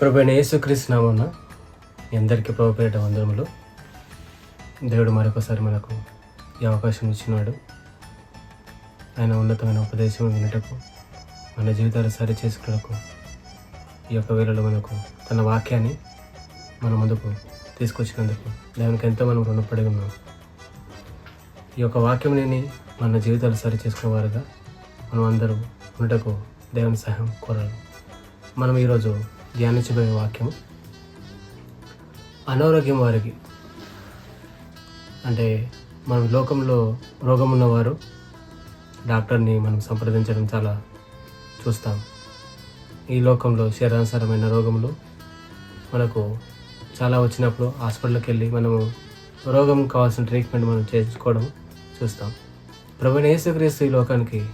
ప్రభుణ యేసుక్రీస్తునామన్న మీ అందరికీ ప్రభు పేరిట వందనములు. దేవుడు మరొకసారి మనకు ఈ అవకాశం ఇచ్చినాడు. ఆయన ఉన్నతమైన ఉపదేశం వినటకు మన జీవితాలు సరి చేసుకున్నకు ఈ యొక్క వేళలో మనకు తన వాక్యాన్ని మన ముందుకు తీసుకొచ్చినందుకు దేవునికి ఎంతో మనం రుణపడి ఉన్నాం. ఈ యొక్క వాక్యం నేను మన జీవితాలు సరి చేసుకునేవారుగా మనం అందరూ ఉండటకు దేవుని సహాయం కోరాలి. మనం ఈరోజు ధ్యానించబోయే వాక్యం. అనారోగ్యం వారికి. అంటే మనం లోకంలో రోగం ఉన్నవారు డాక్టర్ని మనం సంప్రదించడం చాలా చూస్తాం. ఈ లోకంలో శరీరానుసారమైన రోగములు మనకు చాలా వచ్చినప్పుడు హాస్పిటల్కి వెళ్ళి మనము రోగం కావాల్సిన ట్రీట్మెంట్ మనం చేయించుకోవడం చూస్తాం. ప్రవీణ యేసుక్రీస్తు ఈ లోకానికి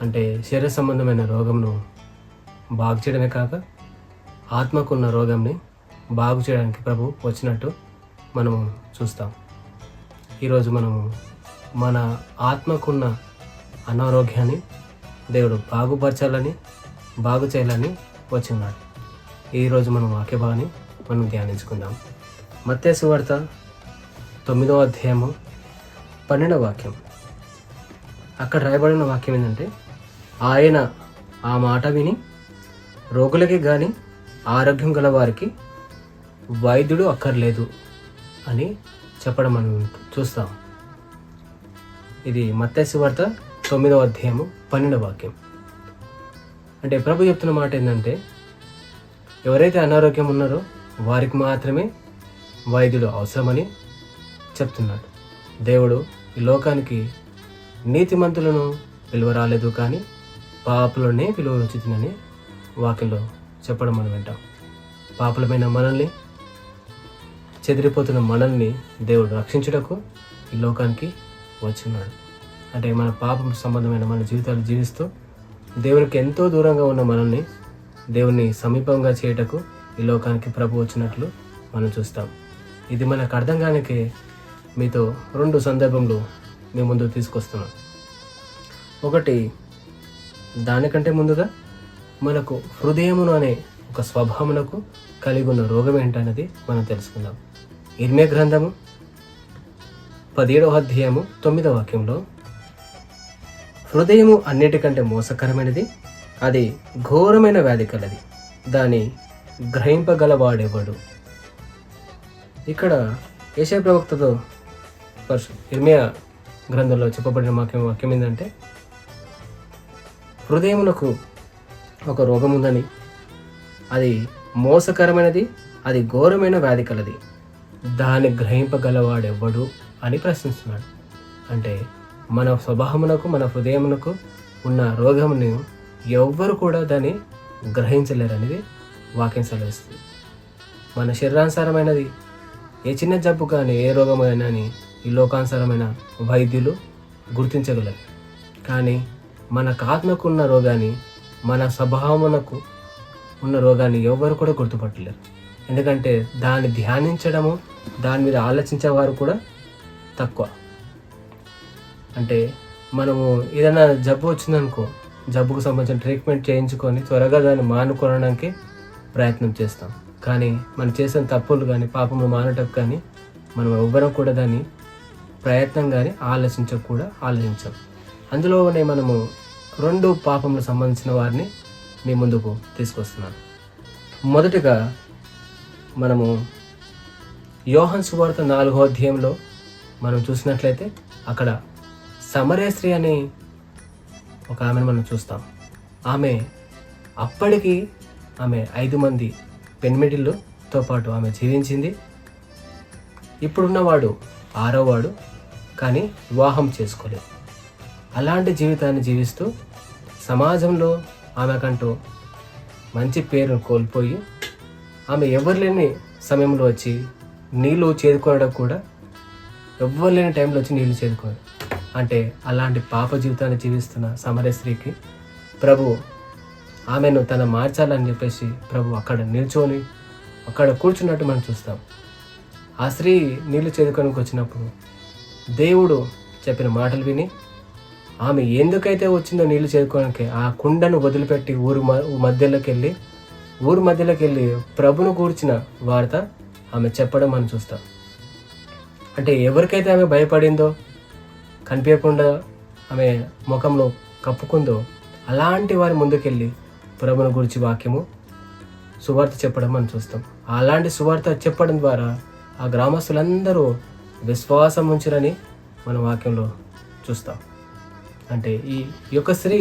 అంటే శరీర సంబంధమైన రోగంను బాగు చేయడమే కాక ఆత్మకున్న రోగంని బాగు చేయడానికి ప్రభు వచ్చినట్టు మనము చూస్తాం. ఈరోజు మనము మన ఆత్మకున్న అనారోగ్యాన్ని దేవుడు బాగుపరచాలని బాగు చేయాలని వచ్చిన్నాడు ఈరోజు మనం వాక్యభావాన్ని మనం ధ్యానించుకుందాం. మత్తేసు వార్త తొమ్మిదవ అధ్యాయము పన్నెండవ వాక్యం. అక్కడ రాయబడిన వాక్యం ఏంటంటే ఆయన ఆ మాట విని రోగులకి కానీ ఆరోగ్యం గల వారికి వైద్యుడు అక్కర్లేదు అని చెప్పడం మనం చూస్తాం. ఇది మత్స్య వార్త తొమ్మిదవ అధ్యాయము పన్నెండవ వాక్యం. అంటే ప్రభు చెప్తున్న మాట ఏంటంటే ఎవరైతే అనారోగ్యం ఉన్నారో వారికి మాత్రమే వైద్యుడు అవసరమని చెప్తున్నాడు. దేవుడు ఈ లోకానికి నీతిమంతులను పిలువ రాలేదు కానీ పాపలోనే పిలువ వచ్చిందని వాక్యంలో చెప్పడం మనం వింటాం. పాపలమైన మనల్ని చెదిరిపోతున్న మనల్ని దేవుడు రక్షించుటకు ఈ లోకానికి వచ్చిన్నాడు అంటే మన పాపం సంబంధమైన మన జీవితాలు జీవిస్తూ దేవునికి ఎంతో దూరంగా ఉన్న మనల్ని దేవుని సమీపంగా చేయటకు ఈ లోకానికి ప్రభు వచ్చినట్లు మనం చూస్తాం. ఇది మనకు అర్థం కానికే మీతో రెండు సందర్భంలో మీ ముందు తీసుకొస్తున్నాం. ఒకటి దానికంటే ముందుగా మనకు హృదయమును అనే ఒక స్వభావమునకు కలిగి ఉన్న రోగం ఏంటన్నది మనం తెలుసుకుందాం. ఇర్మే గ్రంథము పదిహేడవ అధ్యాయము తొమ్మిదవ వాక్యంలో హృదయము అన్నిటికంటే మోసకరమైనది అది ఘోరమైన వ్యాధి కలది దాని గ్రహింపగలవాడేవాడు? ఇక్కడ ఏషయ ప్రవక్తతో పరశు ఇర్మియా గ్రంథంలో చెప్పబడిన వాక్యం వాక్యం ఏంటంటే హృదయమునకు ఒక రోగం ఉందని అది మోసకరమైనది అది ఘోరమైన వ్యాధి కలది. దాన్ని గ్రహింపగలవాడెవ్వడు అని ప్రశ్నిస్తున్నాడు. అంటే మన స్వభావమునకు మన హృదయమునకు ఉన్న రోగమును ఎవ్వరు కూడా దాన్ని గ్రహించలేరు అనేది వాక్యం సెలవిస్తుంది. మన శరీరానుసారమైనది ఏ చిన్న జబ్బు కానీ ఏ రోగం అని ఈ లోకానుసారమైన వైద్యులు గుర్తించగలరు. కానీ మనకు ఆత్మకున్న రోగాన్ని మన స్వభావమునకు ఉన్న రోగాన్ని ఎవరు కూడా గుర్తుపట్టలేరు. ఎందుకంటే దాన్ని ధ్యానించడము దాని మీద ఆలోచించేవారు కూడా తక్కువ. అంటే మనము ఏదైనా జబ్బు వచ్చిందనుకో జబ్బుకు సంబంధించిన ట్రీట్మెంట్ చేయించుకొని త్వరగా దాన్ని మానుకోవడానికి ప్రయత్నం చేస్తాం. కానీ మనం చేసిన తప్పులు కానీ పాపము మానటకు కానీ మనం ఎవ్వరం కూడా దాన్ని ప్రయత్నం కానీ ఆలోచించక కూడా ఆలోచించాం. అందులోనే మనము రెండు పాపములకు సంబంధించిన వారిని మీ ముందుకు తీసుకొస్తున్నాను. మొదటగా మనము యోహన్ సువార్త నాలుగో అధ్యాయంలో మనం చూసినట్లయితే అక్కడ సమరేశ్రీ అని అనే ఒక ఆమెను మనం చూస్తాం. ఆమె అప్పటికి ఆమె ఐదు మంది పెన్మిటిల్లుతో పాటు ఆమె జీవించింది. ఇప్పుడున్నవాడు ఆరోవాడు కానీ వివాహం చేసుకోలేదు. అలాంటి జీవితాన్ని జీవిస్తూ సమాజంలో ఆమెకంటూ మంచి పేరును కోల్పోయి ఆమె ఎవరు లేని సమయంలో వచ్చి నీళ్ళు చేదుకోవడం కూడా ఎవ్వరు లేని టైంలో వచ్చి నీళ్ళు చేదుకోవడం అంటే అలాంటి పాప జీవితాన్ని జీవిస్తున్న సమర స్త్రీకి ప్రభు ఆమెను తన మార్చాలని చెప్పేసి ప్రభు అక్కడ నిల్చొని అక్కడ కూర్చున్నట్టు మనం చూస్తాం. ఆ స్త్రీ నీళ్ళు చేరుకోనికి వచ్చినప్పుడు దేవుడు చెప్పిన మాటలు విని ఆమె ఎందుకైతే వచ్చిందో నీళ్ళు చేరుకోవడానికి ఆ కుండను వదిలిపెట్టి ఊరు మధ్యలోకి వెళ్ళి ఊరి మధ్యలోకి వెళ్ళి ప్రభును కూర్చిన వార్త ఆమె చెప్పడం మనం చూస్తాం. అంటే ఎవరికైతే ఆమె భయపడిందో కనిపించకుండా ఆమె ముఖంలో కప్పుకుందో అలాంటి వారి ముందుకెళ్ళి ప్రభుని గురించి వాక్యము సువార్త చెప్పడం మనం చూస్తాం. అలాంటి సువార్త చెప్పడం ద్వారా ఆ గ్రామస్తులందరూ విశ్వాసం ఉంచరని మన వాక్యంలో చూస్తాం. అంటే ఈ యొక్క స్త్రీ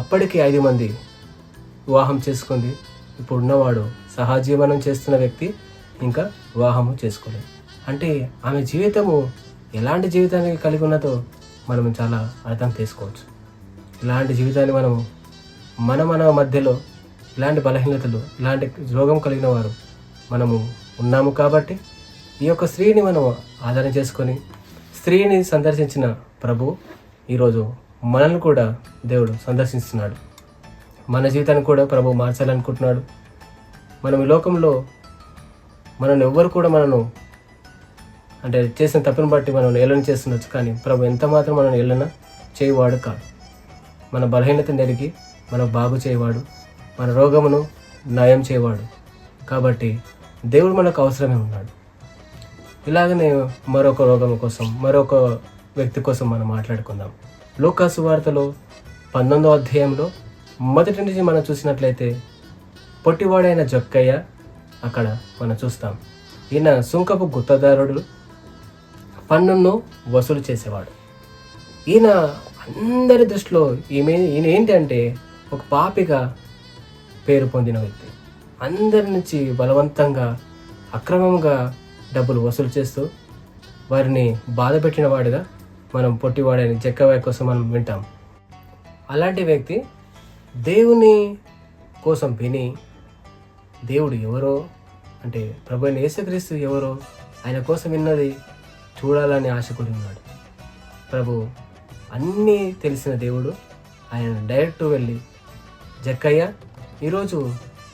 అప్పటికి ఐదు మంది వివాహం చేసుకుంది. ఇప్పుడు ఉన్నవాడు సహజీవనం చేస్తున్న వ్యక్తి ఇంకా వివాహము చేసుకోలేదు. అంటే ఆమె జీవితము ఎలాంటి జీవితాన్ని కలిగి ఉన్నదో మనం చాలా అర్థం చేసుకోవచ్చు. ఇలాంటి జీవితాన్ని మనము మన మన మధ్యలో ఇలాంటి బలహీనతలు ఇలాంటి రోగం కలిగిన వారు మనము ఉన్నాము కాబట్టి ఈ యొక్క స్త్రీని మనం ఆదరణ చేసుకొని స్త్రీని సందర్శించిన ప్రభు ఈరోజు మనల్ని కూడా దేవుడు సందర్శిస్తున్నాడు. మన జీవితాన్ని కూడా ప్రభు మార్చాలనుకుంటున్నాడు. మనం ఈ లోకంలో మనల్ని ఎవ్వరు కూడా మనను అంటే చేసిన తప్పును బట్టి మనం ఏలన చేస్తుండొచ్చు కానీ ప్రభు ఎంత మాత్రం మనం ఏలన చేయవాడు కాదు. మన బలహీనతను నెరిగి మన బాగు చేయవాడు మన రోగమును నయం చేయవాడు. కాబట్టి దేవుడు మనకు అవసరమే ఉన్నాడు. ఇలాగనే మరొక రోగం కోసం మరొక వ్యక్తి కోసం మనం మాట్లాడుకుందాం. లోకాసు వార్తలో పంతొమ్మిదో అధ్యాయంలో మొదటి నుంచి మనం చూసినట్లయితే పొట్టివాడైన జక్కయ్య అక్కడ మనం చూస్తాం. ఈయన సుంకపు గుత్తదారుడు పన్నును వసూలు చేసేవాడు. ఈయన అందరి దృష్టిలో ఈమె ఈయన ఏంటంటే ఒక పాపిగా పేరు పొందిన వ్యక్తి. అందరి నుంచి బలవంతంగా అక్రమంగా డబ్బులు వసూలు చేస్తూ వారిని బాధ పెట్టిన వాడిగా మనం పొట్టివాడని చెక్కవాయి కోసం మనం వింటాం. అలాంటి వ్యక్తి దేవుని కోసం విని దేవుడు ఎవరో అంటే ప్రభు యేసుక్రీస్తు ఎవరో ఆయన కోసం విన్నది చూడాలని ఆశ కూడా ఉన్నాడు. ప్రభు అన్నీ తెలిసిన దేవుడు ఆయన డైరెక్ట్ వెళ్ళి జక్కయ్య ఈరోజు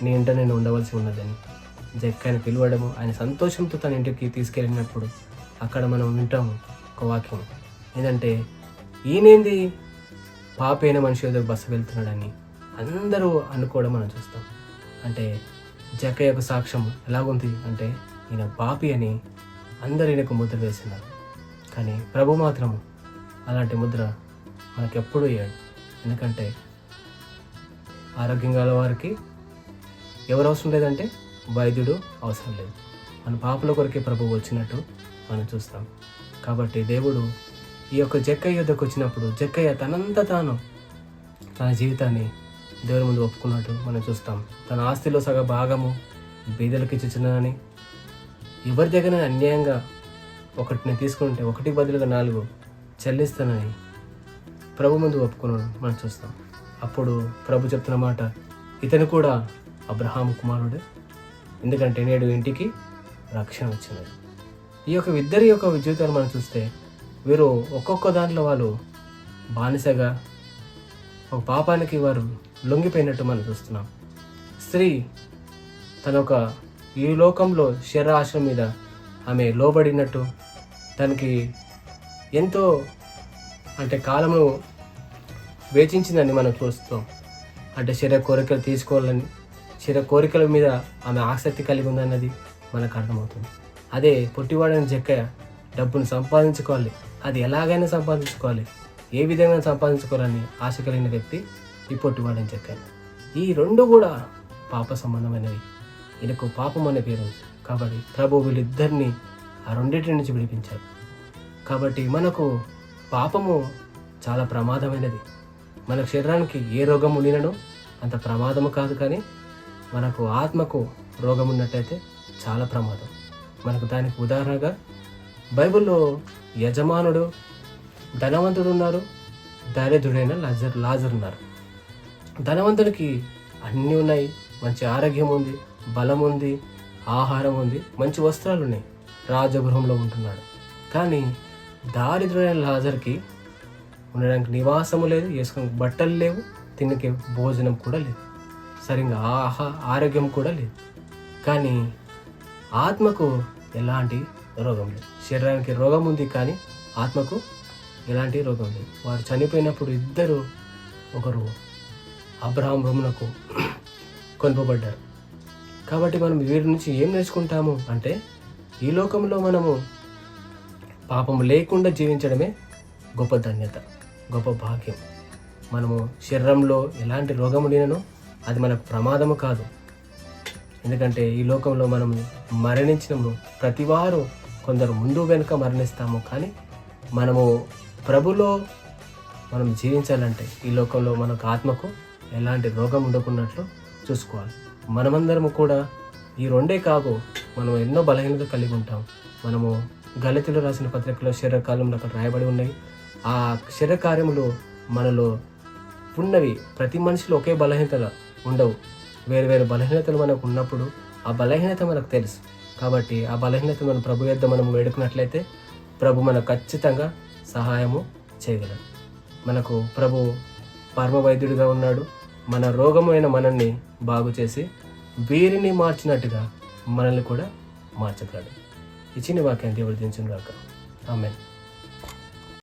నీ ఇంట నేను ఉండవలసి ఉన్నదని జక్కయ్యను పిలవడము ఆయన సంతోషంతో తన ఇంటికి తీసుకెళ్ళినప్పుడు అక్కడ మనం వింటాము ఒక వాక్యం. ఏంటంటే ఈయనేంది? పాపైన మనిషి ఏదో బస్సు వెళ్తున్నాడని అందరూ అనుకోవడం మనం చూస్తాం. అంటే జక్క యొక్క సాక్ష్యం ఎలాగుంది? అంటే ఈయన పాపి అని అందరు ఈయనకు ముద్ర వేసినారు. కానీ ప్రభు మాత్రం అలాంటి ముద్ర మనకెప్పుడు ఎప్పుడూ వేయడు ఎందుకంటే ఆరోగ్యం గల వారికి ఎవరు అవసరం లేదంటే వైద్యుడు అవసరం లేదు. మన పాపల కొరకే ప్రభు వచ్చినట్టు మనం చూస్తాం. కాబట్టి దేవుడు ఈ యొక్క జక్కయ్య యుద్ధకు వచ్చినప్పుడు జక్కయ్య తనంత తాను తన జీవితాన్ని దేవుని ముందు ఒప్పుకున్నట్టు మనం చూస్తాం. తన ఆస్తిలో సగ భాగము బీదలకి ఇచ్చినని ఎవరి దగ్గర అన్యాయంగా ఒకటిని తీసుకుంటే ఒకటి బదులుగా నాలుగు చెల్లిస్తానని ప్రభు ముందు ఒప్పుకున్నాడు మనం చూస్తాం. అప్పుడు ప్రభు చెప్తున్న మాట ఇతను కూడా అబ్రహాం కుమారుడే ఎందుకంటే నేడు ఇంటికి రక్షణ వచ్చినది. ఈ యొక్క ఇద్దరి యొక్క జీవితాలు మనం చూస్తే వీరు ఒక్కొక్క దాంట్లో వాళ్ళు బానిసగా ఒక పాపానికి వారు లొంగిపోయినట్టు మనం చూస్తున్నాం. స్త్రీ తన ఒక ఈ లోకంలో శర ఆశ మీద ఆమె లోబడినట్టు తనకి ఎంతో అంటే కాలము వేచించిందని మనం చూస్తాం అంటే శరీర కోరికలు తీసుకోవాలని శరీర కోరికల మీద ఆమె ఆసక్తి కలిగి ఉందన్నది మనకు అర్థమవుతుంది. అదే పొట్టివాడని చెక్క డబ్బును సంపాదించుకోవాలి. అది ఎలాగైనా సంపాదించుకోవాలి. ఏ విధంగా సంపాదించుకోవాలని ఆశ కలిగిన వ్యక్తి ఈ పొట్టివాడని చెప్పాను. ఈ రెండు కూడా పాప సంబంధమైనవి. ఈయనకు పాపం అనే పేరు ఉంది. కాబట్టి ప్రభు వీళ్ళిద్దరిని ఆ రెండింటి నుంచి విడిపించారు కాబట్టి మనకు పాపము చాలా ప్రమాదమైనది. మన శరీరానికి ఏ రోగం ఉండినను అంత ప్రమాదము కాదు కానీ మనకు ఆత్మకు రోగం ఉన్నట్టయితే చాలా ప్రమాదం. మనకు దానికి ఉదాహరణగా బైబిల్లో యజమానుడు ధనవంతుడు ఉన్నారు దారిద్రుడైన లాజర్ లాజర్ ఉన్నారు. ధనవంతుడికి అన్నీ ఉన్నాయి. మంచి ఆరోగ్యం ఉంది బలం ఉంది ఆహారం ఉంది మంచి వస్త్రాలు ఉన్నాయి. రాజగృహంలో ఉంటున్నాడు. కానీ దారిద్రుడైన లాజర్కి ఉండడానికి నివాసము లేదు వేసుకునే బట్టలు లేవు తినకే భోజనం కూడా లేదు. సరిగ్గా ఆహా ఆరోగ్యం కూడా లేదు. కానీ ఆత్మకు ఎలాంటి రోగం లేదు. శరీరానికి రోగం ఉంది కానీ ఆత్మకు ఎలాంటి రోగం లేదు. వారు చనిపోయినప్పుడు ఇద్దరు ఒకరు అబ్రహాం రమునకు కొనుపబడ్డారు. కాబట్టి మనం వీరి నుంచి ఏం నేర్చుకుంటాము అంటే ఈ లోకంలో మనము పాపం లేకుండా జీవించడమే గొప్ప ధన్యత గొప్ప భాగ్యం. మనము శరీరంలో ఎలాంటి రోగం లేనో అది మనకు ప్రమాదము కాదు. ఎందుకంటే ఈ లోకంలో మనం మరణించినము ప్రతివారు కొందరు ముందు వెనుక మరణిస్తాము కానీ మనము ప్రభులో మనం జీవించాలంటే ఈ లోకంలో మనకు ఆత్మకు ఎలాంటి రోగం ఉండకున్నట్లు చూసుకోవాలి. మనమందరము కూడా ఈ రెండే కాదు మనం ఎన్నో బలహీనత కలిగి ఉంటాం. మనము గలితులు రాసిన పత్రికలో శరీరకాలంలో అక్కడ రాయబడి ఉన్నాయి. ఆ శరీరకార్యములు మనలో ఉన్నవి ప్రతి మనిషిలో ఒకే బలహీనతలు ఉండవు. వేరు వేరు బలహీనతలు మనకు ఉన్నప్పుడు ఆ బలహీనత మనకు తెలుసు. కాబట్టి ఆ బలహీనత మనం ప్రభు యొద్ద మనం వేడుకున్నట్లయితే ప్రభు మనకు ఖచ్చితంగా సహాయము చేయగలరు మనకు ప్రభు పరమ వైద్యుడిగా ఉన్నాడు. మన రోగమైన మనల్ని బాగు చేసి వీరిని మార్చినట్టుగా మనల్ని కూడా మార్చగలడు. ఇచ్చిన వాక్యాన్ని దేవుడు రాక ఆమె